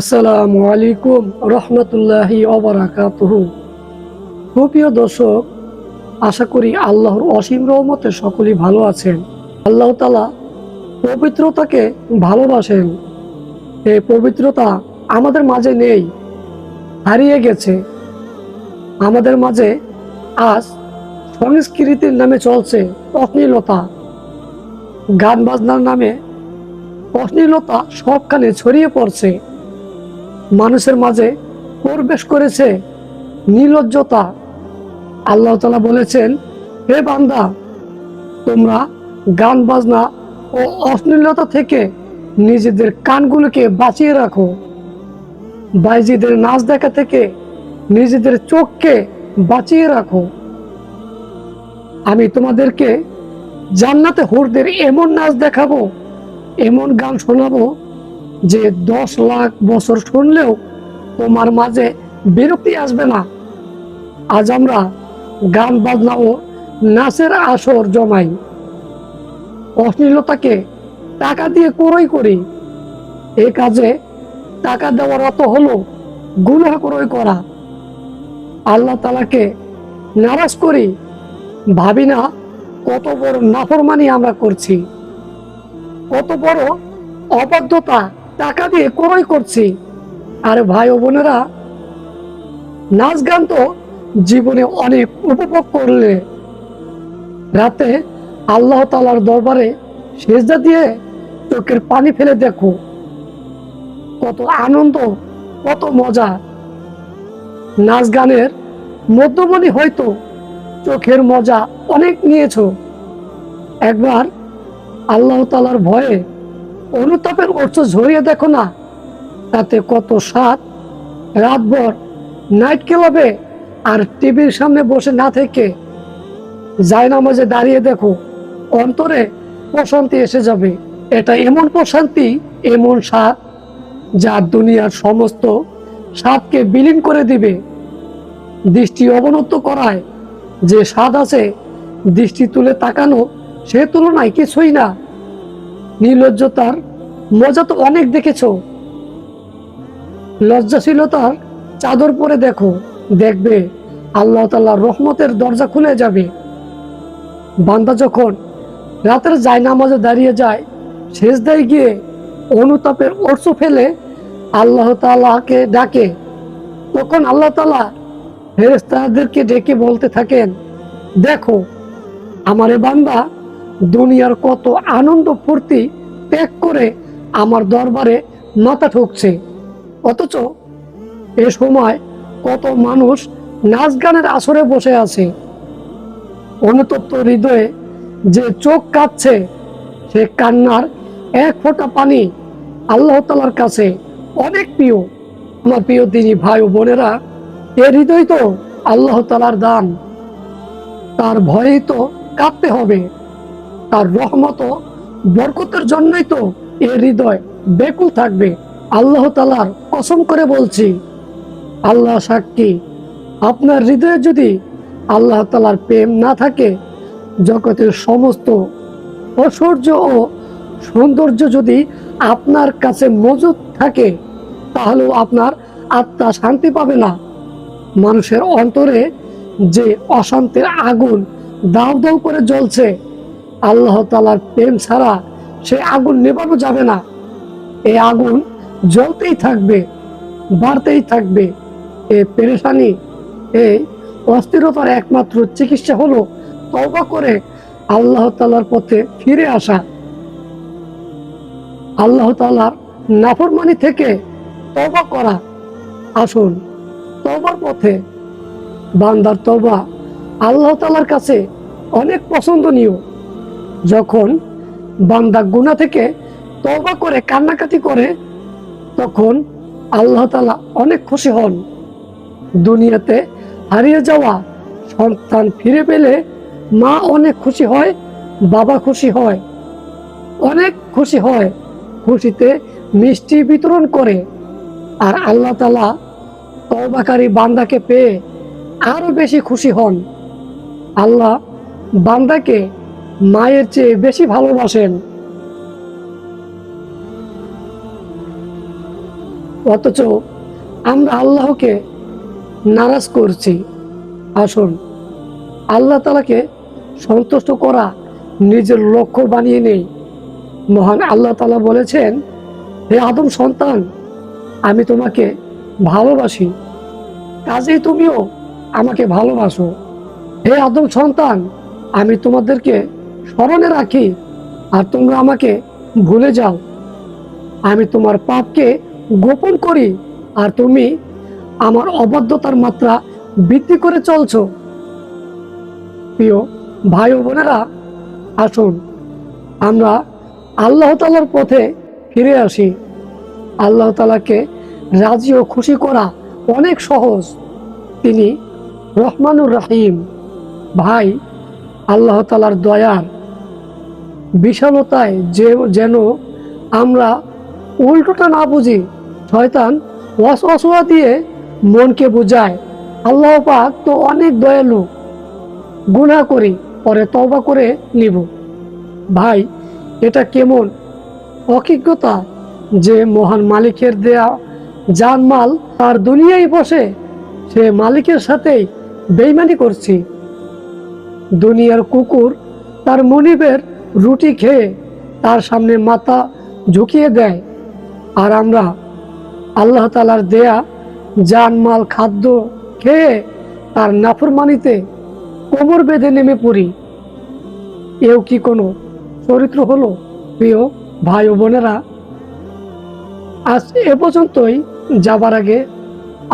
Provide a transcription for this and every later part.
আসসালামু আলাইকুম রহমতুল্লাহি অবরাকাতুহু সুপ্রিয় দর্শক, আশা করি আল্লাহর অসীম রহমতে সকলেই ভালো আছেন। আল্লাহ তালা পবিত্রতাকে ভালোবাসেন। এই পবিত্রতা আমাদের মাঝে নেই, হারিয়ে গেছে। আমাদের মাঝে আজ সংস্কৃতির নামে চলছে অশ্লীলতা। গান বাজনার নামে অশ্লীলতা সবখানে ছড়িয়ে পড়ছে। মানুষের মাঝে প্রবেশ করেছে নির্লজ্জতা আল্লাহ তালা বলেছেন, হে বান্দা, তোমরা গান বাজনা ও অশ্লীলতা থেকে নিজেদের কানগুলোকে বাঁচিয়ে রাখো। বাইজিদের নাচ দেখা থেকে নিজেদের চোখকে বাঁচিয়ে রাখো। আমি তোমাদেরকে জান্নাতে হুরদের এমন নাচ দেখাবো, এমন গান শোনাবো যে দশ লাখ বছর শুনলেও তোমার মাঝে বিরক্তি আসবে না। আজ আমরা গান বাজনা ও নাচের আসর জমাই। অশ্লীলতাকে টাকা দিয়ে ক্রয় করি। এ কাজে টাকা দেওয়ার অর্থ হলো গুনাহ ক্রয় করা। আল্লাহ তালাকে নারাজ করি, ভাবি না কত বড় নাফরমানি আমরা করছি। কত বড় অবাধ্যতা টাকা দিয়ে ক্রয় করছি। আর ভাই ও বোনেরা, নাচ গান তো জীবনে অনেক উপভোগ করলে। রাতে আল্লাহ তালার দরবারে সেজদা দিয়ে চোখের পানি ফেলে দেখো। কত আনন্দ, কত মজা। নাচ গানের মধ্যমণি হয়তো চোখের মজা অনেক নিয়েছো। একবার আল্লাহ তালার ভয়ে অনুতাপের অর্থ ঝরিয়ে দেখো না। তাতে কত স্বাদ। রাতভর নাইট ক্লাবে আর টিভির সামনে বসে না থেকে। যায় নামাজে দাঁড়িয়ে দেখো, অন্তরে প্রশান্তি এসে যাবে। এটা এমন প্রশান্তি, এমন স্বাদ যা দুনিয়ার সমস্ত স্বাদকে বিলীন করে দিবে। দৃষ্টি অবনত করায় যে স্বাদ আছে, দৃষ্টি তুলে তাকানো সে তুলনায় কিছুই না। নির্লজ্জতার মজা তো অনেক দেখেছ। লজ্জাশীলতার চাদর পরে দেখো, দেখবে আল্লাহ তাল্লাহ রহমতের দরজা খুলে যাবে। বান্দা যখন রাতের যায় নামাজে দাঁড়িয়ে যায় শেষ দেয় গিয়ে অনুতাপের অর্থ ফেলে আল্লাহ তালাকে ডাকে, তখন আল্লাহ তালা ফেরেস্তাদেরকে ডেকে বলতে থাকেন, দেখো, আমার বান্দা দুনিয়ার কত আনন্দ ফুর্তি ত্যাগ করে আমার দরবারে মাথা ঠুকছে। অথচ এ সময় কত মানুষ নাচ গানের আসরে বসে আছে। অনুতপ্ত হৃদয়ে যে চোখ কাঁদছে সে কান্নার এক ফোঁটা পানি আল্লাহ তালার কাছে অনেক প্রিয়। আমার প্রিয় তিনি ভাই ও বোনেরা, এ হৃদয় তো আল্লাহ তালার দান। তার ভয়েই তো কাঁদতে হবে। তার রহমত বরকতের জন্যই তো এ হৃদয় বেকুল থাকবে। আল্লাহ তালার কসম করে বলছি, আল্লাহ সাক্ষী, আপনার হৃদয়ে যদি আল্লাহ তালার প্রেম না থাকে, জগতের সমস্ত ঐশ্বর্য ও সৌন্দর্য যদি আপনার কাছে মজুদ থাকে, তাহলেও আপনার আত্মা শান্তি পাবে না। মানুষের অন্তরে যে অশান্তির আগুন দাউ দাউ করে জ্বলছে আল্লাহ তালার প্রেম ছাড়া সে আগুন নেবানো যাবে না। এই আগুন জ্বলতেই থাকবে, বাড়তেই থাকবে। এ পেরেশানি এই অস্থিরতার একমাত্র চিকিৎসা হলো তবা করে আল্লাহ তালার পথে ফিরে আসা। আল্লাহ তালার নাফরমানি থেকে তবা করা। আসুন তবার পথে বান্দার তবা আল্লাহ তালার কাছে অনেক পছন্দনীয়। যখন বান্দা গুণা থেকে তবা করে, কান্নাকাটি করে, তখন আল্লাহ তালা অনেক খুশি হন। দুনিয়াতে হারিয়ে যাওয়া সন্তান ফিরে পেলে মা অনেক খুশি হয়, বাবা খুশি হয়, অনেক খুশি হয়, খুশিতে মিষ্টি বিতরণ করে। আর আল্লাহ তালা তবাকারী বান্দাকে পেয়ে আরও বেশি খুশি হন। আল্লাহ বান্দাকে মায়ের চেয়ে বেশি ভালোবাসেন। অথচ আমরা আল্লাহকে নারাজ করছি। আসুন, আল্লাহ তালাকে সন্তুষ্ট করা নিজের লক্ষ্য বানিয়ে নেই। মহান আল্লাহ তালা বলেছেন, হে আদম সন্তান, আমি তোমাকে ভালোবাসি। কাজেই তুমিও আমাকে ভালোবাসো। হে আদম সন্তান, আমি তোমাদেরকে স্মরণে রাখি। আর তোমরা আমাকে ভুলে যাও। আমি তোমার পাপকে গোপন করি আর তুমি আমার অবাধ্যতার মাত্রা বৃদ্ধি করে চলছ। প্রিয় ভাই ও বোনেরা, আসুন, আমরা আল্লাহ তালার পথে ফিরে আসি। আল্লাহ তালাকে রাজি ও খুশি করা অনেক সহজ। তিনি রহমানুর রাহিম। ভাই, আল্লাহ তালার দয়ার বিশালতায় যে যেন আমরা উল্টোটা না বুঝি, শয়তান অসুয়া দিয়ে মনকে বুঝায়। আল্লাহ পাক তো অনেক দয়ালু, গুনাহ করি, পরে তবা করে নিব। ভাই, এটা কেমন অভিজ্ঞতা যে মহান মালিকের দেয়া জানমাল তার দুনিয়ায় বসে সে মালিকের সাথেই বেইমানি করছি। দুনিয়ার কুকুর তার মনিবের রুটি খেয়ে তার সামনে মাথা ঝুঁকিয়ে দেয়। আর আমরা আল্লাহ তালার দেয়া জানমাল খাদ্য খেয়ে তার নাফরমানিতে কোমর বেঁধে নেমে পড়ি। এও কি কোনো চরিত্র হলো, প্রিয় ভাই ও বোনেরা? আজ এ পর্যন্তই। যাবার আগে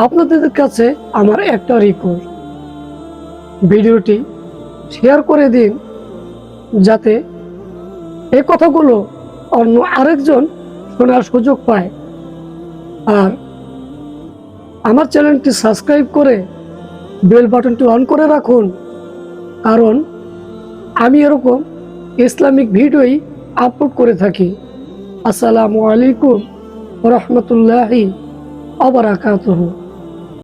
আপনাদের কাছে আমার একটা রিকোয়েস্ট ভিডিওটি শেয়ার করে দিন, যাতে এই কথাগুলো অন্য আরেকজন শোনার সুযোগ পায়। আর আমার চ্যানেলটি সাবস্ক্রাইব করে বেল বাটনটি অন করে রাখুন। কারণ আমি এরকম ইসলামিক ভিডিওই আপলোড করে থাকি। আসসালামু আলাইকুম রহমতুল্লাহি আবরাকাতুহু